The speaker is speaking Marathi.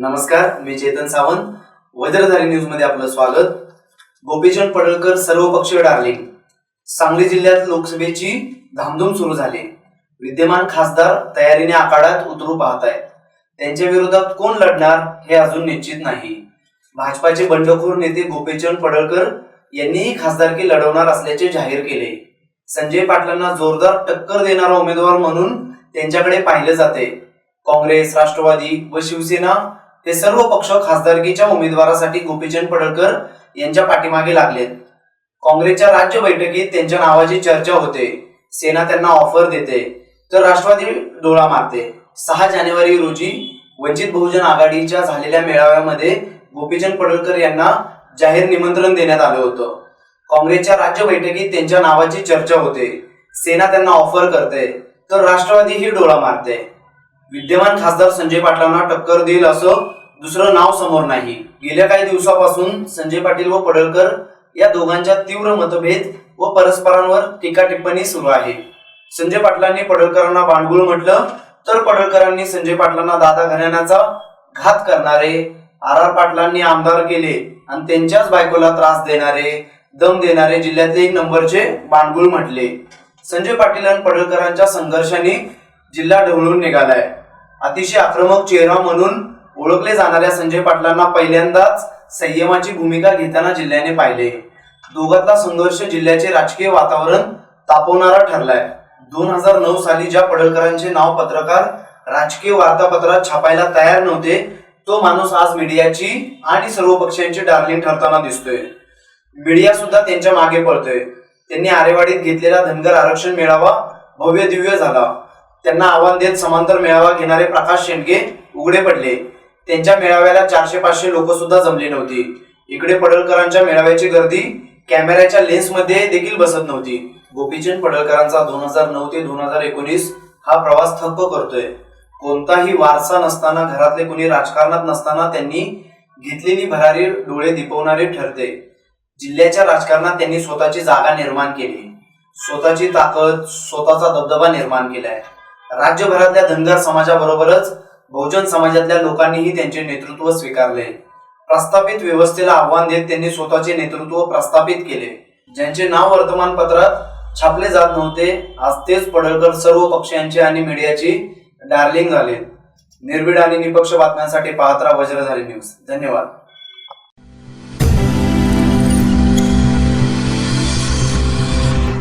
नमस्कार मी चेतन सावंत. वज्रधारी न्यूजमध्ये आपलं स्वागत. गोपीचंद पडळकर सर्वपक्षीय डारले सांगली जिल्ह्यात लोकसभेची धामधूम सुरू झाली. विद्यमान खासदार तयारीने आखाड्यात उतरू पाहत आहेत त्यांच्या विरोधात कोण लढणार हे अजून निश्चित नाही. भाजपाचे बंडखोर नेते गोपीचंद पडळकर यांनीही खासदारकी लढवणार असल्याचे जाहीर केले. संजय पाटलांना जोरदार टक्कर देणारा उमेदवार म्हणून त्यांच्याकडे पाहिले जाते. काँग्रेस राष्ट्रवादी व शिवसेना हे सर्व पक्ष खासदारकीच्या उमेदवारासाठी गोपीचंद पडळकर यांच्या पाठीमागे लागलेत. काँग्रेसच्या राज्य बैठकीत त्यांच्या नावाची चर्चा होते. सेना त्यांना ऑफर देते. तर राष्ट्रवादी डोळा मारते. सहा जानेवारी रोजी वंचित बहुजन आघाडीच्या झालेल्या मेळाव्यामध्ये गोपीचंद पडळकर यांना जाहीर निमंत्रण देण्यात आलं होतं. काँग्रेसच्या राज्य बैठकीत त्यांच्या नावाची चर्चा होते. सेना त्यांना ऑफर करते. तर राष्ट्रवादी ही डोळा मारते. विद्यमान खासदार संजय पाटलांना टक्कर देईल असं दुसरं नाव समोर नाही. गेल्या काही दिवसापासून संजय पाटील व पडळकर या दोघांच्या तीव्र मतभेद व परस्परांवर टीका टिप्पणी सुरू आहे. संजय पाटलांनी पडळकरांना बांडगुळ म्हटलं तर पडळकरांनी संजय पाटलांना दादा घराण्याचा घात करणारे आर आर पाटलांनी आमदार केले आणि त्यांच्याच बायकोला त्रास देणारे दम देणारे जिल्ह्यातले एक नंबरचे बांडगुळ म्हटले. संजय पाटील आणि पडळकरांच्या संघर्षाने जिल्हा ढवळून निघालाय. अतिशय आक्रमक चेहरा म्हणून ओळखले जाणाऱ्या संजय पाटलांना पहिल्यांदाच संयमाची भूमिका घेताना जिल्ह्याने पाहिले. दोघातला संघर्ष जिल्ह्याचे राजकीय वातावरण तापवणारा ठरलाय. दोन हजार नऊ साली ज्या पडळकरांचे नाव पत्रकार राजकीय वार्तापत्रात छापायला तयार नव्हते तो माणूस आज मीडियाची आणि सर्व पक्षांची डार्लिंग ठरताना दिसतोय. मीडिया सुद्धा त्यांच्या मागे पळतोय त्यांनी आरेवाडीत घेतलेला धनगर आरक्षण मेळावा भव्य दिव्य झाला. त्यांना आव्हान देत समांतर मेळावा घेणारे प्रकाश शेंडगे उघडे पडले. त्यांच्या मेळाव्याला चारशे पाचशे लोक सुद्धा जमली नव्हती. इकडे पडळकरांच्या मेळाव्याची गर्दी कॅमेऱ्याच्या लेन्समध्ये देखील बसत नव्हती. गोपीचंद पडळकरांचा दोन हजार नऊ ते दोन हजार एकोणीस हा प्रवास थक्क करतोय. कोणताही वारसा नसताना घरातले कोणी राजकारणात नसताना त्यांनी घेतलेली भरारी डोळे दिपवणारे ठरते. जिल्ह्याच्या राजकारणात त्यांनी स्वतःची जागा निर्माण केली. स्वतःची ताकद स्वतःचा दबदबा निर्माण केलाय. राज्यभरातल्या धनगर समाजाबरोबरच बहुजन समाजातल्या लोकांनीही त्यांचे नेतृत्व स्वीकारले. प्रस्थापित व्यवस्थेला आव्हान देत त्यांनी स्वतःचे नेतृत्व प्रस्थापित केले. ज्यांचे नाव वर्तमानपत्रात छापले जात नव्हते आज तेच पडळकर सर्व पक्षांचे आणि मीडियाची डार्लिंग झाले निर्भीड आणि निपक्ष बातम्यांसाठी पाहत राहा वज्रधारी न्यूज. धन्यवाद.